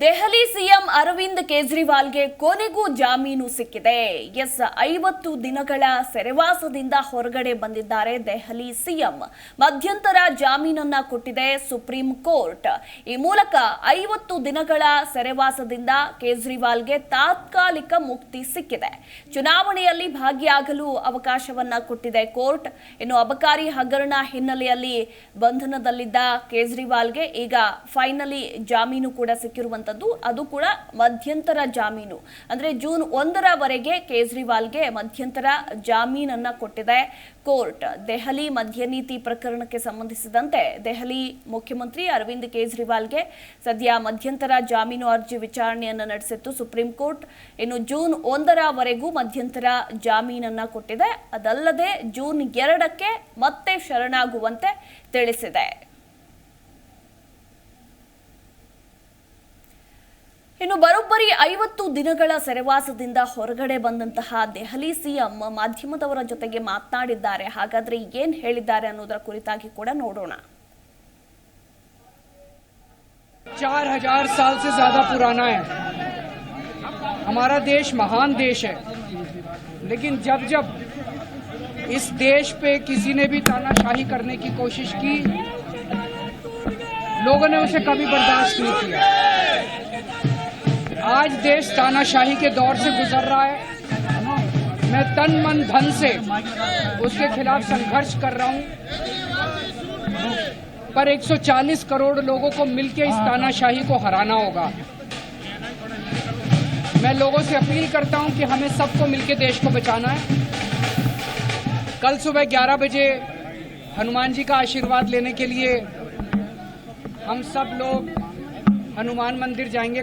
Delhi CM Arvind ಕೇಜ್ರಿವಾಲ್ಗೆ ಕೊನೆಗೂ ಜಾಮೀನು ಸಿಕ್ಕಿದೆ. ಎಸ್, ಐವತ್ತು ದಿನಗಳ ಸೆರೆವಾಸದಿಂದ ಹೊರಗಡೆ ಬಂದಿದ್ದಾರೆ ದೆಹಲಿ ಸಿಎಂ. ಮಧ್ಯಂತರ ಜಾಮೀನನ್ನ ಕೊಟ್ಟಿದೆ ಸುಪ್ರೀಂ ಕೋರ್ಟ್. ಈ ಮೂಲಕ ಐವತ್ತು ದಿನಗಳ ಸೆರೆವಾಸದಿಂದ ಕೇಜ್ರಿವಾಲ್ಗೆ ತಾತ್ಕಾಲಿಕ ಮುಕ್ತಿ ಸಿಕ್ಕಿದೆ. ಚುನಾವಣೆಯಲ್ಲಿ ಭಾಗಿಯಾಗಲು ಅವಕಾಶವನ್ನ ಕೊಟ್ಟಿದೆ ಕೋರ್ಟ್. ಇನ್ನು ಅಬಕಾರಿ ಹಗರಣ ಹಿನ್ನೆಲೆಯಲ್ಲಿ ಬಂಧನದಲ್ಲಿದ್ದ ಕೇಜ್ರಿವಾಲ್ಗೆ ಈಗ ಫೈನಲಿ ಜಾಮೀನು ಕೂಡ ಅದು ಕೂಡ ಮಧ್ಯಂತರ ಜಾಮೀನು. ಅಂದರೆ ಜೂನ್ ಒಂದರವರೆಗೆ ಕೇಜ್ರಿವಾಲ್ಗೆ ಮಧ್ಯಂತರ ಜಾಮೀನನ್ನು ಕೊಟ್ಟಿದೆ ಕೋರ್ಟ್. ದೆಹಲಿ ಮಧ್ಯ ನೀತಿ ಪ್ರಕರಣಕ್ಕೆ ಸಂಬಂಧಿಸಿದಂತೆ ದೆಹಲಿ ಮುಖ್ಯಮಂತ್ರಿ ಅರವಿಂದ್ ಕೇಜ್ರಿವಾಲ್ಗೆ ಸದ್ಯ ಮಧ್ಯಂತರ ಜಾಮೀನು ಅರ್ಜಿ ವಿಚಾರಣೆಯನ್ನು ನಡೆಸಿತ್ತು ಸುಪ್ರೀಂ ಕೋರ್ಟ್. ಇನ್ನು ಜೂನ್ ಒಂದರವರೆಗೂ ಮಧ್ಯಂತರ ಜಾಮೀನನ್ನು ಕೊಟ್ಟಿದೆ. ಅದಲ್ಲದೆ ಜೂನ್ ಎರಡಕ್ಕೆ ಮತ್ತೆ ಶರಣಾಗುವಂತೆ ತಿಳಿಸಿದೆ. ಇನ್ನು ಬರೋಬ್ಬರಿ ಐವತ್ತು ದಿನಗಳ ಸೆರೆವಾಸದಿಂದ ಹೊರಗಡೆ ಬಂದಂತಹ ದೆಹಲಿ ಸಿಎಂ ಮಾಧ್ಯಮದವರ ಜೊತೆಗೆ ಮಾತನಾಡಿದ್ದಾರೆ ಹಾಗಾದ್ರೆ ಏನ್ ಹೇಳಿದ್ದಾರೆ ಅನ್ನೋದರ ಕುರಿತಾಗಿ ಕೂಡ ನೋಡೋಣ चार हजार साल से ज्यादा पुराना है हमारा देश महान देश है लेकिन जब जब इस देश पे किसी ने भी तानाशाही करने की कोशिश की लोगों ने उसे कभी बर्दाश्त नहीं किया आज देश तानाशाही के दौर से गुजर रहा है। मैं तन मन धन से उसके खिलाफ संघर्ष कर रहा हूँ। पर 140 करोड़ लोगों को मिलकर इस तानाशाही को हराना होगा। मैं लोगों से अपील करता हूँ कि हमें सबको मिलकर देश को बचाना है। कल सुबह 11 बजे हनुमान जी का आशीर्वाद लेने के लिए हम सब लोग हनुमान मंदिर जाएँगे